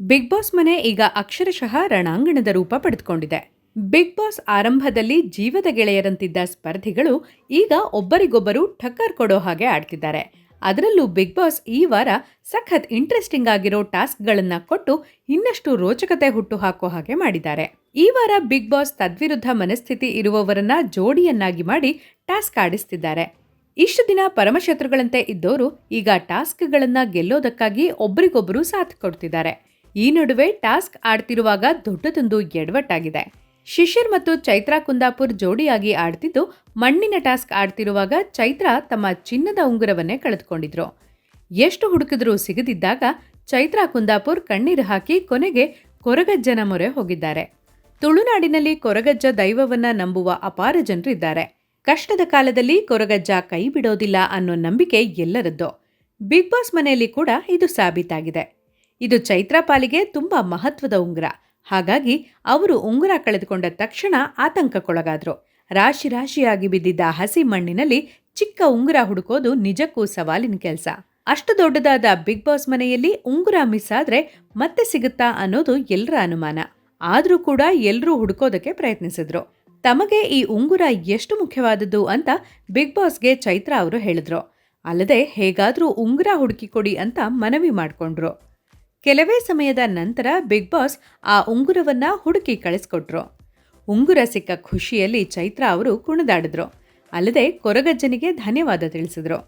Big boss ಮನೆ ಈಗ ಅಕ್ಷರಶಃ ರಣಾಂಗಣದ ರೂಪ ಪಡೆದುಕೊಂಡಿದೆ. ಬಿಗ್ ಬಾಸ್ ಆರಂಭದಲ್ಲಿ ಜೀವದ ಗೆಳೆಯರಂತಿದ್ದ ಸ್ಪರ್ಧಿಗಳು ಈಗ ಒಬ್ಬರಿಗೊಬ್ಬರು ಠಕ್ಕರ್ ಕೊಡೋ ಹಾಗೆ ಆಡ್ತಿದ್ದಾರೆ. ಅದರಲ್ಲೂ ಬಿಗ್ ಬಾಸ್ ಈ ವಾರ ಸಖತ್ ಇಂಟ್ರೆಸ್ಟಿಂಗ್ ಆಗಿರೋ ಟಾಸ್ಕ್ಗಳನ್ನು ಕೊಟ್ಟು ಇನ್ನಷ್ಟು ರೋಚಕತೆ ಹುಟ್ಟು ಹಾಕೋ ಹಾಗೆ ಮಾಡಿದ್ದಾರೆ. ಈ ವಾರ ಬಿಗ್ ಬಾಸ್ ತದ್ವಿರುದ್ಧ ಮನಸ್ಥಿತಿ ಇರುವವರನ್ನ ಜೋಡಿಯನ್ನಾಗಿ ಮಾಡಿ ಟಾಸ್ಕ್ ಆಡಿಸ್ತಿದ್ದಾರೆ. ಇಷ್ಟು ದಿನ ಪರಮಶತ್ರುಗಳಂತೆ ಇದ್ದವರು ಈಗ ಟಾಸ್ಕ್ಗಳನ್ನು ಗೆಲ್ಲೋದಕ್ಕಾಗಿ ಒಬ್ಬರಿಗೊಬ್ಬರು ಸಾಥ್ ಕೊಡ್ತಿದ್ದಾರೆ. ಈ ನಡುವೆ ಟಾಸ್ಕ್ ಆಡ್ತಿರುವಾಗ ದೊಡ್ಡದೊಂದು ಎಡವಟ್ಟಾಗಿದೆ. ಶಿಶಿರ್ ಮತ್ತು ಚೈತ್ರಾ ಕುಂದಾಪುರ್ ಜೋಡಿಯಾಗಿ ಆಡ್ತಿದ್ದು, ಮಣ್ಣಿನ ಟಾಸ್ಕ್ ಆಡ್ತಿರುವಾಗ ಚೈತ್ರಾ ತಮ್ಮ ಚಿನ್ನದ ಉಂಗುರವನ್ನೇ ಕಳೆದುಕೊಂಡಿದ್ರು. ಎಷ್ಟು ಹುಡುಕಿದ್ರೂ ಸಿಗದಿದ್ದಾಗ ಚೈತ್ರಾ ಕುಂದಾಪುರ್ ಕಣ್ಣೀರು ಹಾಕಿ ಕೊನೆಗೆ ಕೊರಗಜ್ಜನ ಮೊರೆ ಹೋಗಿದ್ದಾರೆ. ತುಳುನಾಡಿನಲ್ಲಿ ಕೊರಗಜ್ಜ ದೈವವನ್ನ ನಂಬುವ ಅಪಾರ ಜನರಿದ್ದಾರೆ. ಕಷ್ಟದ ಕಾಲದಲ್ಲಿ ಕೊರಗಜ್ಜ ಕೈ ಬಿಡೋದಿಲ್ಲ ಅನ್ನೋ ನಂಬಿಕೆ ಎಲ್ಲರದ್ದು. ಬಿಗ್ ಬಾಸ್ ಮನೆಯಲ್ಲಿ ಕೂಡ ಇದು ಸಾಬೀತಾಗಿದೆ. ಇದು ಚೈತ್ರ ಪಾಲಿಗೆ ತುಂಬಾ ಮಹತ್ವದ ಉಂಗುರ. ಹಾಗಾಗಿ ಅವರು ಉಂಗುರ ಕಳೆದುಕೊಂಡ ತಕ್ಷಣ ಆತಂಕಕ್ಕೊಳಗಾದ್ರು. ರಾಶಿ ರಾಶಿಯಾಗಿ ಬಿದ್ದಿದ್ದ ಹಸಿ ಮಣ್ಣಿನಲ್ಲಿ ಚಿಕ್ಕ ಉಂಗುರ ಹುಡುಕೋದು ನಿಜಕ್ಕೂ ಸವಾಲಿನ ಕೆಲಸ. ಅಷ್ಟು ದೊಡ್ಡದಾದ ಬಿಗ್ ಬಾಸ್ ಮನೆಯಲ್ಲಿ ಉಂಗುರ ಮಿಸ್ ಆದ್ರೆ ಮತ್ತೆ ಸಿಗುತ್ತಾ ಅನ್ನೋದು ಎಲ್ಲರ ಅನುಮಾನ. ಆದ್ರೂ ಕೂಡ ಎಲ್ಲರೂ ಹುಡುಕೋದಕ್ಕೆ ಪ್ರಯತ್ನಿಸಿದ್ರು. ತಮಗೆ ಈ ಉಂಗುರ ಎಷ್ಟು ಮುಖ್ಯವಾದದ್ದು ಅಂತ ಬಿಗ್ ಬಾಸ್ಗೆ ಚೈತ್ರ ಅವರು ಹೇಳಿದ್ರು. ಅಲ್ಲದೆ ಹೇಗಾದರೂ ಉಂಗುರ ಹುಡುಕಿಕೊಡಿ ಅಂತ ಮನವಿ ಮಾಡಿಕೊಂಡ್ರು. ಕೆಲವೇ ಸಮಯದ ನಂತರ ಬಿಗ್ ಬಾಸ್ ಆ ಉಂಗುರವನ್ನು ಹುಡುಕಿ ಕಳಿಸ್ಕೊಟ್ರು. ಉಂಗುರ ಸಿಕ್ಕ ಖುಷಿಯಲ್ಲಿ ಚೈತ್ರ ಅವರು ಕುಣಿದಾಡಿದ್ರು. ಅಲ್ಲದೆ ಕೊರಗಜ್ಜನಿಗೆ ಧನ್ಯವಾದ ತಿಳಿಸಿದ್ರು.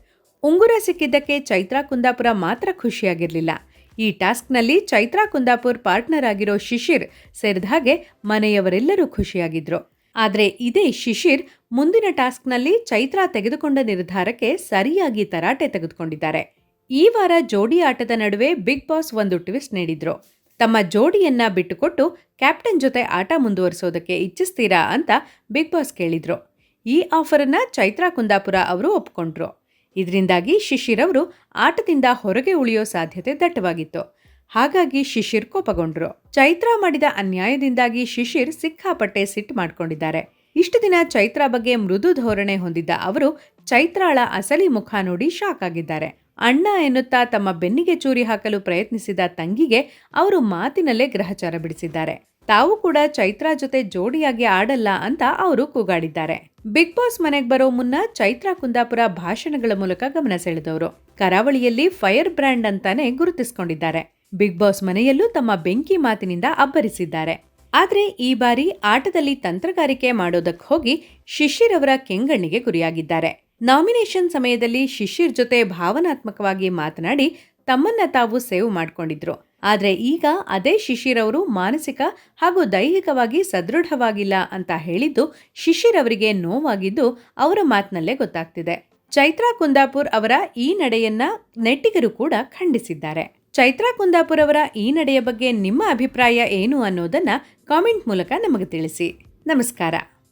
ಉಂಗುರ ಸಿಕ್ಕಿದ್ದಕ್ಕೆ ಚೈತ್ರಾ ಕುಂದಾಪುರ ಮಾತ್ರ ಖುಷಿಯಾಗಿರಲಿಲ್ಲ. ಈ ಟಾಸ್ಕ್ನಲ್ಲಿ ಚೈತ್ರಾ ಕುಂದಾಪುರ್ ಪಾರ್ಟ್ನರ್ ಆಗಿರೋ ಶಿಶಿರ್ ಸೇರಿದ ಹಾಗೆ ಮನೆಯವರೆಲ್ಲರೂ ಖುಷಿಯಾಗಿದ್ರು. ಆದರೆ ಇದೇ ಶಿಶಿರ್ ಮುಂದಿನ ಟಾಸ್ಕ್ನಲ್ಲಿ ಚೈತ್ರಾ ತೆಗೆದುಕೊಂಡ ನಿರ್ಧಾರಕ್ಕೆ ಸರಿಯಾಗಿ ತರಾಟೆ ತೆಗೆದುಕೊಂಡಿದ್ದಾರೆ. ಈ ವಾರ ಜೋಡಿ ಆಟದ ನಡುವೆ ಬಿಗ್ ಬಾಸ್ ಒಂದು ಟ್ವಿಸ್ಟ್ ನೀಡಿದ್ರು. ತಮ್ಮ ಜೋಡಿಯನ್ನ ಬಿಟ್ಟುಕೊಟ್ಟು ಕ್ಯಾಪ್ಟನ್ ಜೊತೆ ಆಟ ಮುಂದುವರಿಸೋದಕ್ಕೆ ಇಚ್ಛಿಸ್ತೀರಾ ಅಂತ ಬಿಗ್ ಬಾಸ್ ಕೇಳಿದ್ರು. ಈ ಆಫರನ್ನು ಚೈತ್ರಾ ಕುಂದಾಪುರ ಅವರು ಒಪ್ಕೊಂಡ್ರು. ಇದರಿಂದಾಗಿ ಶಿಶಿರ್ ಅವರು ಆಟದಿಂದ ಹೊರಗೆ ಉಳಿಯೋ ಸಾಧ್ಯತೆ ದಟ್ಟವಾಗಿತ್ತು. ಹಾಗಾಗಿ ಶಿಶಿರ್ ಕೋಪಗೊಂಡ್ರು. ಚೈತ್ರಾ ಮಾಡಿದ ಅನ್ಯಾಯದಿಂದಾಗಿ ಶಿಶಿರ್ ಸಿಕ್ಕಾಪಟ್ಟೆ ಸಿಟ್ಟು ಮಾಡ್ಕೊಂಡಿದ್ದಾರೆ. ಇಷ್ಟು ದಿನ ಚೈತ್ರಾ ಬಗ್ಗೆ ಮೃದು ಧೋರಣೆ ಹೊಂದಿದ್ದ ಅವರು ಚೈತ್ರಾಳ ಅಸಲಿ ಮುಖ ನೋಡಿ ಶಾಕ್ ಆಗಿದ್ದಾರೆ. ಅಣ್ಣ ಎನ್ನುತ್ತಾ ತಮ್ಮ ಬೆನ್ನಿಗೆ ಚೂರಿ ಹಾಕಲು ಪ್ರಯತ್ನಿಸಿದ ತಂಗಿಗೆ ಅವರು ಮಾತಿನಲ್ಲೇ ಗ್ರಹಚಾರ ಬಿಡಿಸಿದ್ದಾರೆ. ತಾವು ಕೂಡ ಚೈತ್ರಾ ಜೊತೆ ಜೋಡಿಯಾಗಿ ಆಡಲ್ಲ ಅಂತ ಅವರು ಕೂಗಾಡಿದ್ದಾರೆ. ಬಿಗ್ ಬಾಸ್ ಮನೆಗೆ ಬರೋ ಮುನ್ನ ಚೈತ್ರಾ ಕುಂದಾಪುರ ಭಾಷಣಗಳ ಮೂಲಕ ಗಮನ ಸೆಳೆದವರು. ಕರಾವಳಿಯಲ್ಲಿ ಫೈರ್ ಬ್ರ್ಯಾಂಡ್ ಅಂತಾನೆ ಗುರುತಿಸಿಕೊಂಡಿದ್ದಾರೆ. ಬಿಗ್ ಬಾಸ್ ಮನೆಯಲ್ಲೂ ತಮ್ಮ ಬೆಂಕಿ ಮಾತಿನಿಂದ ಅಬ್ಬರಿಸಿದ್ದಾರೆ. ಆದರೆ ಈ ಬಾರಿ ಆಟದಲ್ಲಿ ತಂತ್ರಗಾರಿಕೆ ಮಾಡೋದಕ್ಕೆ ಹೋಗಿ ಶಿಶಿರವರ ಕೆಂಗಣ್ಣಿಗೆ ಗುರಿಯಾಗಿದ್ದಾರೆ. ನಾಮಿನೇಷನ್ ಸಮಯದಲ್ಲಿ ಶಿಶಿರ್ ಜೊತೆ ಭಾವನಾತ್ಮಕವಾಗಿ ಮಾತನಾಡಿ ತಮ್ಮನ್ನ ತಾವು ಸೇವ್ ಮಾಡ್ಕೊಂಡಿದ್ರು. ಆದರೆ ಈಗ ಅದೇ ಶಿಶಿರ್ ಅವರು ಮಾನಸಿಕ ಹಾಗೂ ದೈಹಿಕವಾಗಿ ಸದೃಢವಾಗಿಲ್ಲ ಅಂತ ಹೇಳಿದ್ದು ಶಿಶಿರ್ ಅವರಿಗೆ ನೋವಾಗಿದ್ದು ಅವರ ಮಾತಿನಲ್ಲೇ ಗೊತ್ತಾಗ್ತಿದೆ. ಚೈತ್ರಾ ಕುಂದಾಪುರ್ ಅವರ ಈ ನಡೆಯನ್ನ ನೆಟ್ಟಿಗರು ಕೂಡ ಖಂಡಿಸಿದ್ದಾರೆ. ಚೈತ್ರಾ ಕುಂದಾಪುರ್ ಅವರ ಈ ನಡೆಯ ಬಗ್ಗೆ ನಿಮ್ಮ ಅಭಿಪ್ರಾಯ ಏನು ಅನ್ನೋದನ್ನ ಕಾಮೆಂಟ್ ಮೂಲಕ ನಮಗೆ ತಿಳಿಸಿ. ನಮಸ್ಕಾರ.